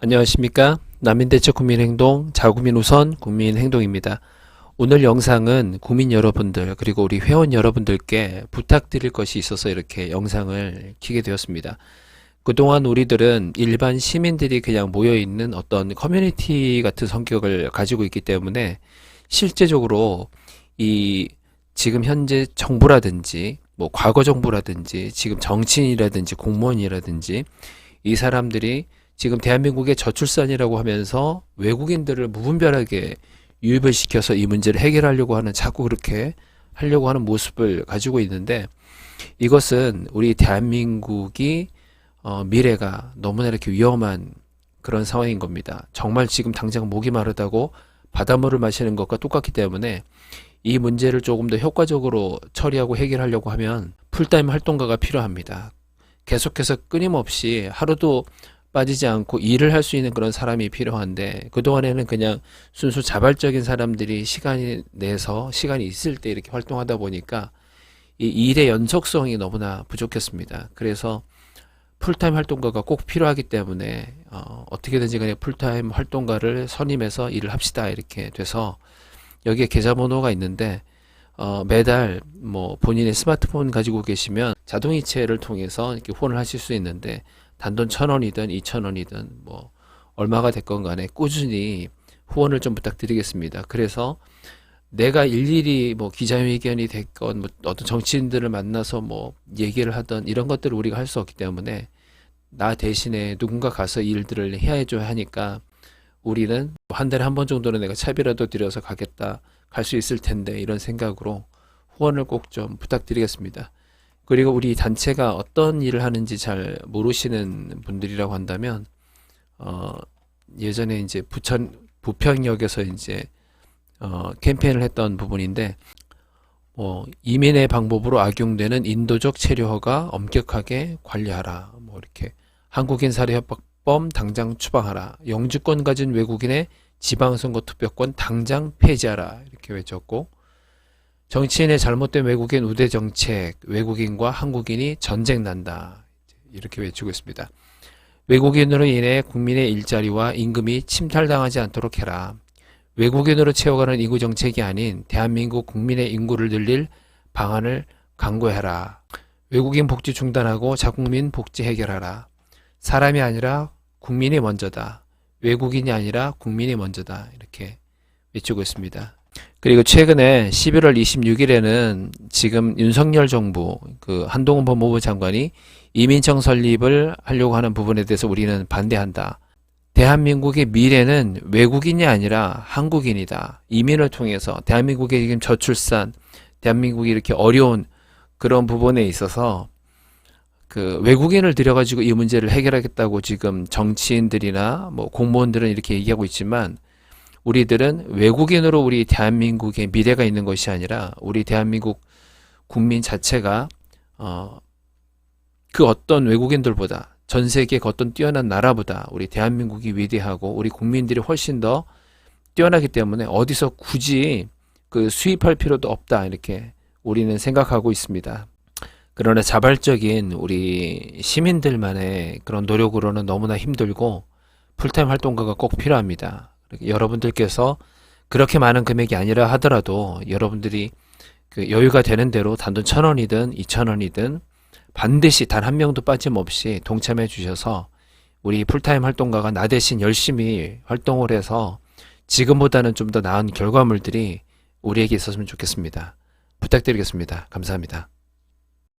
안녕하십니까. 난민대책 국민행동 자국민 우선 국민행동입니다. 오늘 영상은 국민 여러분들 그리고 우리 회원 여러분들께 부탁드릴 것이 있어서 이렇게 영상을 키게 되었습니다. 그동안 우리들은 일반 시민들이 그냥 모여 있는 어떤 커뮤니티 같은 성격을 가지고 있기 때문에 실제적으로 이 지금 현재 정부라든지 뭐 과거 정부라든지 지금 정치인이라든지 공무원이라든지 이 사람들이 지금 대한민국의 저출산이라고 하면서 외국인들을 무분별하게 유입을 시켜서 이 문제를 해결하려고 하는 자꾸 그렇게 하려고 하는 모습을 가지고 있는데 이것은 우리 대한민국이 어, 미래가 너무나 이렇게 위험한 그런 상황인 겁니다. 정말 지금 당장 목이 마르다고 바닷물을 마시는 것과 똑같기 때문에 이 문제를 조금 더 효과적으로 처리하고 해결하려고 하면 풀타임 활동가가 필요합니다. 계속해서 끊임없이 하루도 빠지지 않고 일을 할 수 있는 그런 사람이 필요한데 그동안에는 그냥 순수 자발적인 사람들이 시간이 내서 시간이 있을 때 이렇게 활동하다 보니까 이 일의 연속성이 너무나 부족했습니다. 그래서 풀타임 활동가가 꼭 필요하기 때문에 어, 어떻게든지 간에 풀타임 활동가를 선임해서 일을 합시다 이렇게 돼서 여기에 계좌번호가 있는데 어, 매달 뭐 본인의 스마트폰 가지고 계시면 자동이체를 통해서 이렇게 후원을 하실 수 있는데 단돈 천 원이든 이천 원이든 뭐 얼마가 됐건 간에 꾸준히 후원을 좀 부탁드리겠습니다. 그래서 내가 일일이 뭐 기자회견이 됐건 뭐 어떤 정치인들을 만나서 뭐 얘기를 하던 이런 것들을 우리가 할 수 없기 때문에 나 대신에 누군가 가서 일들을 해야 해줘야 하니까 우리는 한 달에 한 번 정도는 내가 차비라도 들여서 가겠다 갈 수 있을 텐데 이런 생각으로 후원을 꼭 좀 부탁드리겠습니다. 그리고 우리 단체가 어떤 일을 하는지 잘 모르시는 분들이라고 한다면 어 예전에 이제 부천 부평역에서 이제 어 캠페인을 했던 부분인데 뭐 이민의 방법으로 악용되는 인도적 체류허가 엄격하게 관리하라. 뭐 이렇게 한국인 살해 협박범 당장 추방하라. 영주권 가진 외국인의 지방선거 투표권 당장 폐지하라. 이렇게 외쳤고 정치인의 잘못된 외국인 우대 정책, 외국인과 한국인이 전쟁 난다. 이렇게 외치고 있습니다. 외국인으로 인해 국민의 일자리와 임금이 침탈당하지 않도록 해라. 외국인으로 채워가는 인구 정책이 아닌 대한민국 국민의 인구를 늘릴 방안을 강구해라. 외국인 복지 중단하고 자국민 복지 해결하라. 사람이 아니라 국민이 먼저다. 외국인이 아니라 국민이 먼저다. 이렇게 외치고 있습니다. 그리고 최근에 11월 26일에는 지금 윤석열 정부 그 한동훈 법무부 장관이 이민청 설립을 하려고 하는 부분에 대해서 우리는 반대한다. 대한민국의 미래는 외국인이 아니라 한국인이다. 이민을 통해서 대한민국의 지금 저출산, 대한민국이 이렇게 어려운 그런 부분에 있어서 그 외국인을 들여가지고 이 문제를 해결하겠다고 지금 정치인들이나 뭐 공무원들은 이렇게 얘기하고 있지만 우리들은 외국인으로 우리 대한민국의 미래가 있는 것이 아니라 우리 대한민국 국민 자체가 어, 그 어떤 외국인들보다 전 세계 그 어떤 뛰어난 나라보다 우리 대한민국이 위대하고 우리 국민들이 훨씬 더 뛰어나기 때문에 어디서 굳이 그 수입할 필요도 없다 이렇게 우리는 생각하고 있습니다. 그러나 자발적인 우리 시민들만의 그런 노력으로는 너무나 힘들고 풀타임 활동가가 꼭 필요합니다. 여러분들께서 그렇게 많은 금액이 아니라 하더라도 여러분들이 그 여유가 되는 대로 단돈 천 원이든 이천 원이든 반드시 단 한 명도 빠짐없이 동참해 주셔서 우리 풀타임 활동가가 나 대신 열심히 활동을 해서 지금보다는 좀 더 나은 결과물들이 우리에게 있었으면 좋겠습니다. 부탁드리겠습니다. 감사합니다.